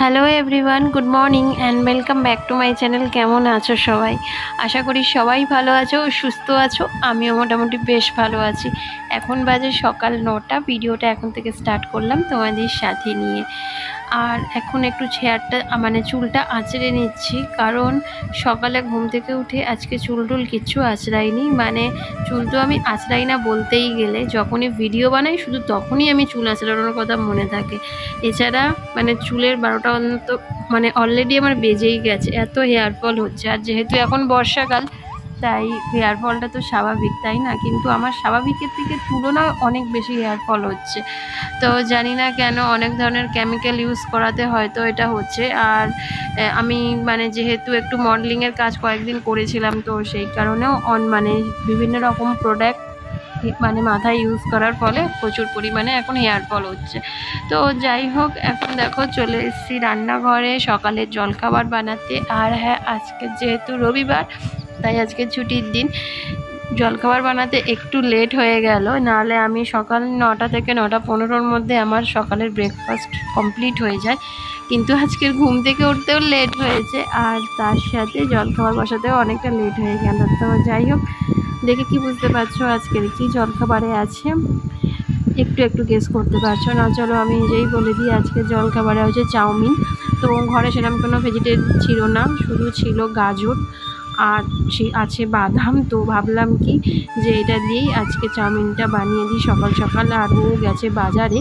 Hello everyone good morning and welcome back to my channel কেমন আছো সবাই? আশা করি সবাই ভালো আছো, সুস্থ আছো, আমিও মোটামুটি বেশ ভালো আছি। এখন বাজে সকাল নটা, ভিডিওটা এখন থেকে স্টার্ট করলাম তোমাদের সাথে নিয়ে। আর এখন একটু চেয়ারটা মানে চুলটা আঁচড়ে নিচ্ছি। কারণ সকালে ঘুম থেকে উঠে আজকে চুল টুল কিচ্ছু আঁচড়াইনি। মানে চুল তো আমি আঁচড়াই না বলতেই গেলে। যখনই ভিডিও বানাই, শুধু তখনই আমি চুল আঁচড়ানোর কথা মনে থাকে। এছাড়া মানে চুলের বারোটা অন্তত মানে অলরেডি আমার বেজেই গেছে। এত হেয়ার ফল হচ্ছে। আর যেহেতু এখন বর্ষাকাল তাই হেয়ার ফলটা তো স্বাভাবিক, তাই না? কিন্তু আমার স্বাভাবিকের থেকে তুলনায় অনেক বেশি হেয়ার ফল হচ্ছে। তো জানি না কেন অনেক ধরনের কেমিক্যাল ইউজ করাতে হয়তো এটা হচ্ছে। আর আমি মানে যেহেতু একটু মডেলিংয়ের কাজ কয়েকদিন করেছিলাম, তো সেই কারণেও অন মানে বিভিন্ন রকম প্রোডাক্ট মানে মাথায় ইউজ করার ফলে প্রচুর পরিমাণে এখন হেয়ার ফল হচ্ছে। তো যাই হোক, এখন দেখো চলে এসেছি রান্নাঘরে, সকালের জলখাবার বানাতে। আর হ্যাঁ আজকে যেহেতু রবিবার তাই আজকে ছুটির দিন জলখাবার বানাতে একটু লেট হয়ে গেল। নাহলে আমি সকাল নটা থেকে নটা পনেরোর মধ্যে আমার সকালের ব্রেকফাস্ট কমপ্লিট হয়ে যায়। কিন্তু আজকের ঘুম থেকে উঠতেও লেট হয়েছে আর তার সাথে জলখাবার বসাতেও অনেকটা লেট হয়ে গেল। তো যাই হোক, দেখে কি বুঝতে পারছ আজকের কি জলখাবারে আছে? একটু একটু গেস করতে পারছ। না, চলো আমি নিজেই বলে দিই, আজকে জলখাবারে হচ্ছে চাউমিন। তো ঘরে সেরকম কোনো ভেজিটেবল ছিল না, শুধু ছিল গাজর। সে আছে বাদাম, তো ভাবলাম কি যে এটা দিয়েই আজকে চাউমিনটা বানিয়ে দিই সকাল সকাল। আর ও গেছে বাজারে,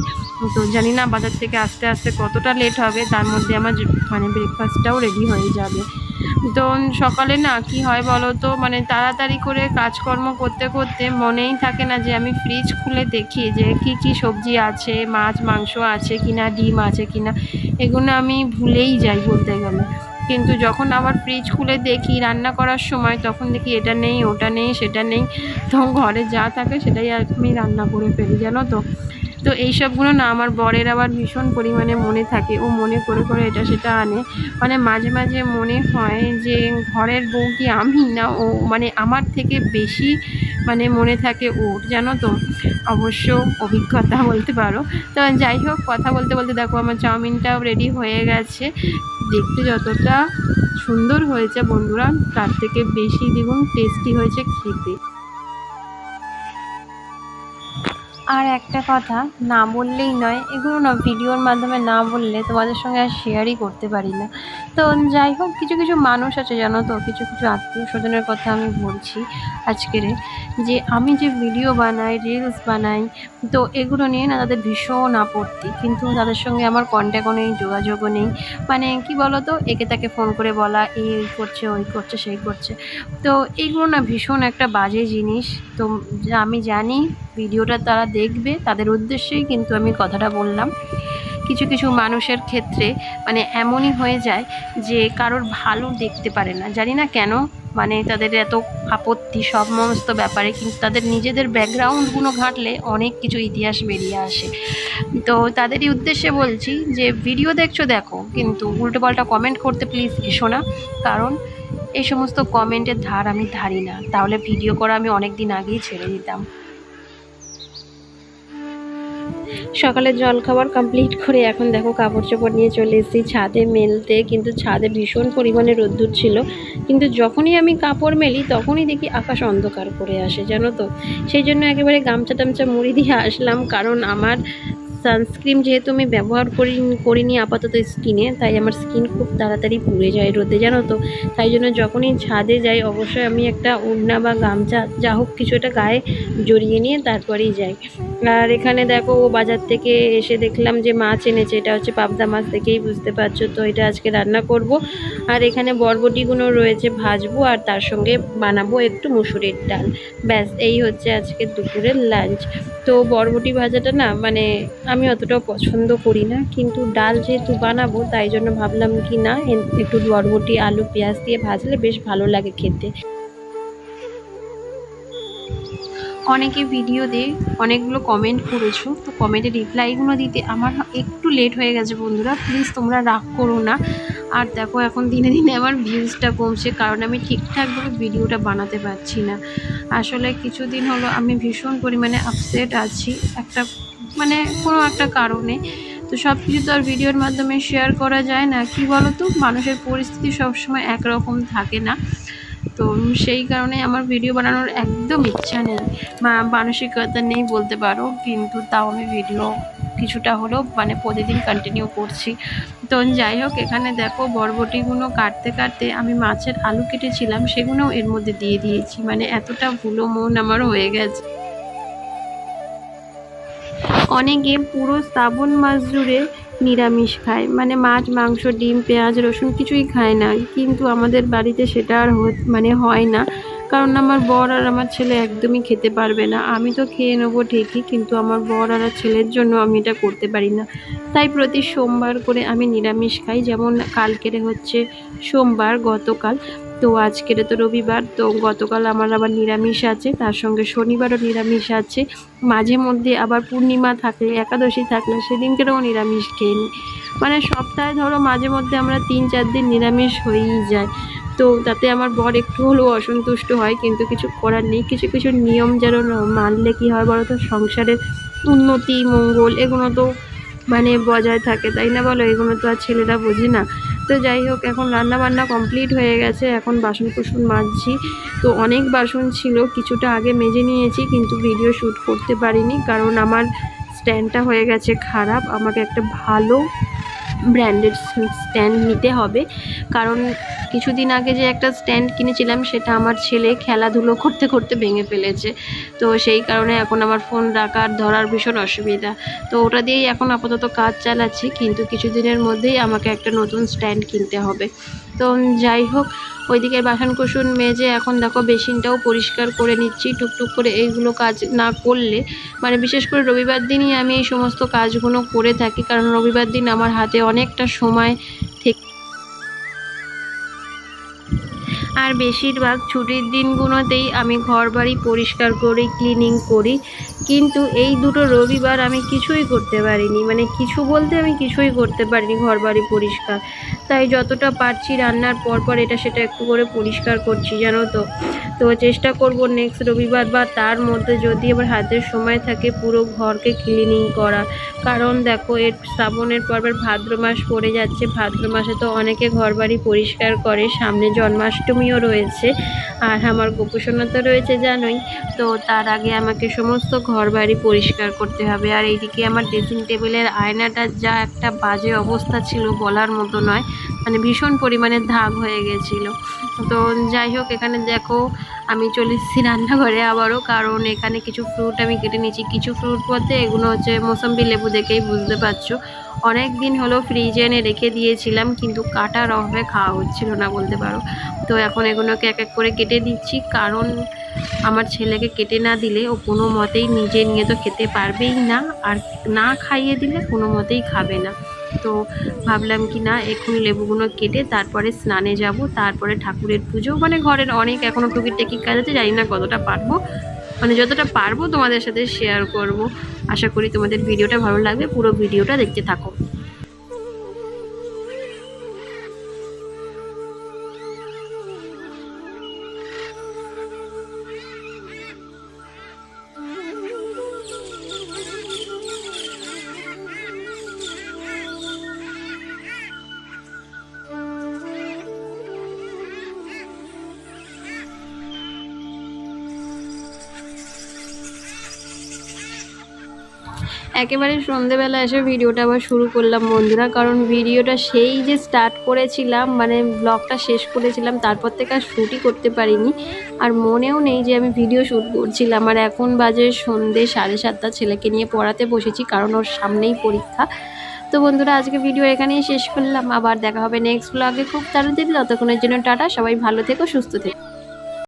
তো জানি না বাজার থেকে আসতে আসতে কতটা লেট হবে, তার মধ্যে আমার মানে ব্রেকফাস্টটাও রেডি হয়ে যাবে। তো সকালে না, কি হয় বলো তো মানে তাড়াতাড়ি করে কাজকর্ম করতে করতে মনেই থাকে না যে আমি ফ্রিজ খুলে দেখি যে কি কি সবজি আছে, মাছ, মাংস আছে কিনা, ডিম আছে কিনা, এগুলো আমি ভুলেই যাই বলতে গেলে। কিন্তু যখন আবার ফ্রিজ খুলে দেখি রান্না করার সময়, তখন দেখি এটা নেই, ওটা নেই, সেটা নেই। তো ঘরে যা থাকে সেটাই আমি রান্না করে ফেলি, জানো তো? তো এইসবগুলো না আমার বরের আবার ভীষণ পরিমাণে মনে থাকে। ও মনে করে করে এটা সেটা আনে। মানে মাঝে মাঝে মনে হয় যে ঘরের বউ কি আমি না ও? মানে আমার থেকে বেশি মানে মনে থাকে ওর, জানো তো? অবশ্য অভিজ্ঞতা বলতে পারো। তো যাই হোক, কথা বলতে বলতে দেখো আমার চাউমিনটাও রেডি হয়ে গেছে। দেখতে যতটা সুন্দর হয়েছে বন্ধুরা, তার থেকে বেশি দ্বিগুণ টেস্টি হয়েছে খেতে। আর একটা কথা, না বললেই নয়, এগুলো না ভিডিওর মাধ্যমে না বললে তোমাদের সঙ্গে আর শেয়ারই করতে পারি না। তো যাই হোক, কিছু কিছু মানুষ আছে জানো তো, কিছু কিছু আত্মীয় স্বজনের কথা আমি বলছি আজকের যে আমি যে ভিডিও বানাই রিলস বানাই, তো এগুলো নিয়ে না তাদের ভীষণ আপত্তি। কিন্তু তাদের সঙ্গে আমার কন্ট্যাক্টও নেই, যোগাযোগও নেই। মানে কি বলো তো একে তাকে ফোন করে বলা, এই এই করছে, ওই করছে, সেই করছে। তো এইগুলো না ভীষণ একটা বাজে জিনিস। তো আমি জানি ভিডিওটা তারা দেখবে, তাদের উদ্দেশ্যেই কিন্তু আমি কথাটা বললাম। কিছু কিছু মানুষের ক্ষেত্রে মানে এমনই হয়ে যায় যে কারোর ভালো দেখতে পারে না। জানি না কেন মানে তাদের এত আপত্তি, সব সমস্ত ব্যাপারে, কিন্তু তাদের নিজেদের ব্যাকগ্রাউন্ডগুলো ঘাঁটলে অনেক কিছু ইতিহাস বেরিয়ে আসে। তো তাদেরই উদ্দেশ্যে বলছি যে, ভিডিও দেখছ দেখো, কিন্তু উল্টোপাল্টা কমেন্ট করতে প্লিজ এসো না, কারণ এই সমস্ত কমেন্টের ধার আমি ধারি না। তাহলে ভিডিও করা আমি অনেক দিন আগেই ছেড়ে দিতাম। সকালে জল খাবার কমপ্লিট করে এখন দেখো কাপড় চোপড় নিয়ে চলে এসেছি, ছাদে মেলতে, কিন্তু ছাদে ভীষণ পরিমাণে রোদ্দুর ছিল। কিন্তু যখনই আমি কাপড় মেলি, তখনই দেখি আকাশ অন্ধকার করে আসে, জানো তো? সেই জন্য একেবারে গামছা টামছা মুড়ি দিয়ে আসলাম, কারণ আমার সানস্ক্রিন যেহেতু আমি ব্যবহার করি করিনি আপাতত স্কিনে তাই আমার স্কিন খুব তাড়াতাড়ি পুড়ে যায় রোদে, জানো তো? তাই জন্য যখনই ছাদে যাই, অবশ্যই আমি একটা ওড়না বা গামছা, যা হোক কিছু একটা গায়ে জড়িয়ে নিয়ে তারপরেই যাই। আর এখানে দেখো ও বাজার থেকে এসে দেখলাম যে মাছ এনেছে, এটা হচ্ছে পাবদা মাছ দেখেই বুঝতে পারছ, তো এটা আজকে রান্না করব। আর এখানে বরবটিগুলো রয়েছে ভাজবো আর তার সঙ্গে বানাবো একটু মুসুরির ডাল। ব্যাস, এই হচ্ছে আজকে দুপুরের লাঞ্চ। তো বরবটি ভাজাটা না মানে আমি অতটাও পছন্দ করি না, কিন্তু ডাল যেহেতু বানাবো, তাই জন্য ভাবলাম কি না একটু বরবটি, আলু, পেঁয়াজ দিয়ে ভাজলে বেশ ভালো লাগে খেতে। অনেকে ভিডিও দিয়ে অনেকগুলো কমেন্ট করেছ। তো কমেন্টের রিপ্লাইগুলো দিতে আমার একটু লেট হয়ে গেছে বন্ধুরা। প্লিজ তোমরা রাগ করো না। আর দেখো, এখন দিনে দিনে আমার ভিউজটা কমছে কারণ আমি ঠিকঠাকভাবে ভিডিওটা বানাতে পারছি না। আসলে কিছুদিন হলো আমি ভীষণ পরিমাণে আপসেট আছি। একটা মানে কোনো একটা কারণে। তো সব কিছু তো আর ভিডিওর মাধ্যমে শেয়ার করা যায় না। কি বলো তো মানুষের পরিস্থিতি সবসময় একরকম থাকে না। তো সেই কারণে আমার ভিডিও বানানোর একদম ইচ্ছা নেই। মানসিকতা নেই বলতে পারো, কিন্তু তাও আমি ভিডিও কিছুটা হলেও মানে প্রতিদিন কন্টিনিউ করছি। তো যাই হোক, এখানে দেখো বরবটিগুলো কাটতে কাটতে আমি মাছের আলু কেটেছিলাম, সেগুলোও এর মধ্যে দিয়ে দিয়েছি। মানে এতটা ভুলো মন আমার হয়ে গেছে। অনেকে পুরো শ্রাবণ মাস জুড়ে নিরামিষ খায়। মানে মাছ, মাংস, ডিম, পেঁয়াজ, রসুন কিছুই খায় না। কিন্তু আমাদের বাড়িতে সেটা আর মানে হয় না। কারণ আমার বর আর আমার ছেলে একদমই খেতে পারবে না। আমি তো খেয়ে নেব ঠিকই, কিন্তু আমার বর আর ছেলের জন্য আমি এটা করতে পারি না। তাই প্রতি সোমবার করে আমি নিরামিষ খাই। যেমন কালকেরে হচ্ছে সোমবার, গতকাল। তো আজকের তো রবিবার, তো গতকাল আমার আবার নিরামিষ আছে, তার সঙ্গে শনিবারও নিরামিষ আছে। মাঝে মধ্যে আবার পূর্ণিমা থাকলে, একাদশী থাকলে সেদিনকেও নিরামিষ খেয়ে নিই মানে সপ্তাহে ধরো মাঝে মধ্যে আমরা তিন চার দিন নিরামিষ হয়েই যায়। তো তাতে আমার বর একটু হলেও অসন্তুষ্ট হয়, কিন্তু কিছু করার নেই। কিছু কিছু নিয়ম যেন মানলে কি হয় বলো তো? সংসারের উন্নতি, মঙ্গল এগুলো তো মানে বজায় থাকে, তাই না বলো? এগুলো তো আর ছেলেরা বোঝে না। তো যাই হোক, এখন রান্না বান্না কমপ্লিট হয়ে গেছে। এখন বাসন কুসন মাজছি। তো অনেক বাসন ছিল, কিছুটা আগে মেজে নিয়েছি, কিন্তু ভিডিও শ্যুট করতে পারিনি, কারণ আমার স্ট্যান্ডটা হয়ে গেছে খারাপ। আমাকে একটা ভালো ব্র্যান্ডেড স্ট্যান্ড নিতে হবে। কারণ কিছুদিন আগে যে একটা স্ট্যান্ড কিনেছিলাম, সেটা আমার ছেলে খেলাধুলো করতে করতে ভেঙে ফেলেছে। তো সেই কারণে এখন আমার ফোন রাখার ধরার ভীষণ অসুবিধা। তো ওটা দিয়েই এখন আপাতত কাজ চালাচ্ছি, কিন্তু কিছুদিনের মধ্যেই আমাকে একটা নতুন স্ট্যান্ড কিনতে হবে। তো যাই হোক, ওইদিকে বাসন কুসুন মেজে এখন দেখো বেসিনটাও পরিষ্কার করে নিচ্ছি, টুকটুক করে এইগুলো কাজ না করলে। মানে বিশেষ করে রবিবার দিনই আমি এই সমস্ত কাজগুলো করে থাকি, কারণ রবিবার দিন আমার হাতে অনেকটা সময় থেকে আর বেশিরভাগ ছুটির দিনগুলোতেই আমি ঘর বাড়ি পরিষ্কার করি ক্লিনিং করি। কিন্তু এই দুটো রবিবার আমি কিছুই করতে পারিনি। মানে কিছু বলতে আমি কিছুই করতে পারিনি ঘর বাড়ি পরিষ্কার। তাই যতটা পারছি রান্নার পর পর এটা সেটা একটু করে পরিষ্কার করছি, জানো তো। তো চেষ্টা করব নেক্সট রবিবার বা তার মধ্যে যদি আবার হাতের সময় থাকে পুরো ঘরকে ক্লিনিং করা। কারণ দেখো এর শ্রাবণের পর্বের ভাদ্র মাস পড়ে যাচ্ছে। ভাদ্র মাসে তো অনেকে ঘরবাড়ি পরিষ্কার করে, সামনে জন্মাষ্টমীও রয়েছে। আর আমার গোপোষণা তো রয়েছে জানোই। তো তার আগে আমাকে সমস্ত ঘর বাড়ি পরিষ্কার করতে হবে। আর এইদিকে আমার ড্রেসিং টেবিলের আয়নাটা যা একটা বাজে অবস্থা ছিল বলার মতো নয়। মানে ভীষণ পরিমাণে দাগ হয়ে গেছিল। তো যাই হোক, এখানে দেখো আমি চলে এসেছি রান্নাঘরে আবারও, কারণ এখানে কিছু ফ্রুট আমি কেটে নিয়েছি। কিছু ফ্রুট বলতে এগুলো হচ্ছে মোসাম্বি লেবু দেখেই বুঝতে পারছ। অনেক দিন হলো ফ্রিজে এনে রেখে দিয়েছিলাম, কিন্তু কাটার অভাবে খাওয়া হচ্ছিল না বলতে পারো। তো এখন এগুলোকে এক এক করে কেটে দিচ্ছি, কারণ আমার ছেলেকে কেটে না দিলে ও কোনো মতেই নিজে নিয়ে তো খেতে পারবেই না। আর না খাইয়ে দিলে কোনো মতেই খাবে না। তো ভাবলাম কি না এখন লেবুগুলো কেটে তারপরে স্নানে যাব, তারপরে ঠাকুরের পুজো। মানে ঘরের অনেক এখনও টুকির টুকিটাকি কাজ আছে, জানি না কতটা পারব। মানে যতটা পারব তোমাদের সাথে শেয়ার করব। আশা করি তোমাদের ভিডিওটা ভালো লাগবে, পুরো ভিডিওটা দেখতে থাকো। একেবারে সন্ধেবেলা এসে ভিডিওটা আবার শুরু করলাম বন্ধুরা, কারণ ভিডিওটা সেই যে স্টার্ট করেছিলাম মানে ব্লগটা শেষ করেছিলাম, তারপর থেকে আর শ্যুটই করতে পারিনি। আর মনেও নেই যে আমি ভিডিও শ্যুট করছিলাম। আর এখন বাজে সন্ধে সাড়ে সাতটা, ছেলেকে নিয়ে পড়াতে বসেছি, কারণ ওর সামনেই পরীক্ষা। তো বন্ধুরা, আজকে ভিডিও এখানেই শেষ করলাম। আবার দেখা হবে নেক্সট ব্লগে খুব তাড়াতাড়ি, ততক্ষণের জন্য টাটা। সবাই ভালো থেকো, সুস্থ থেকো।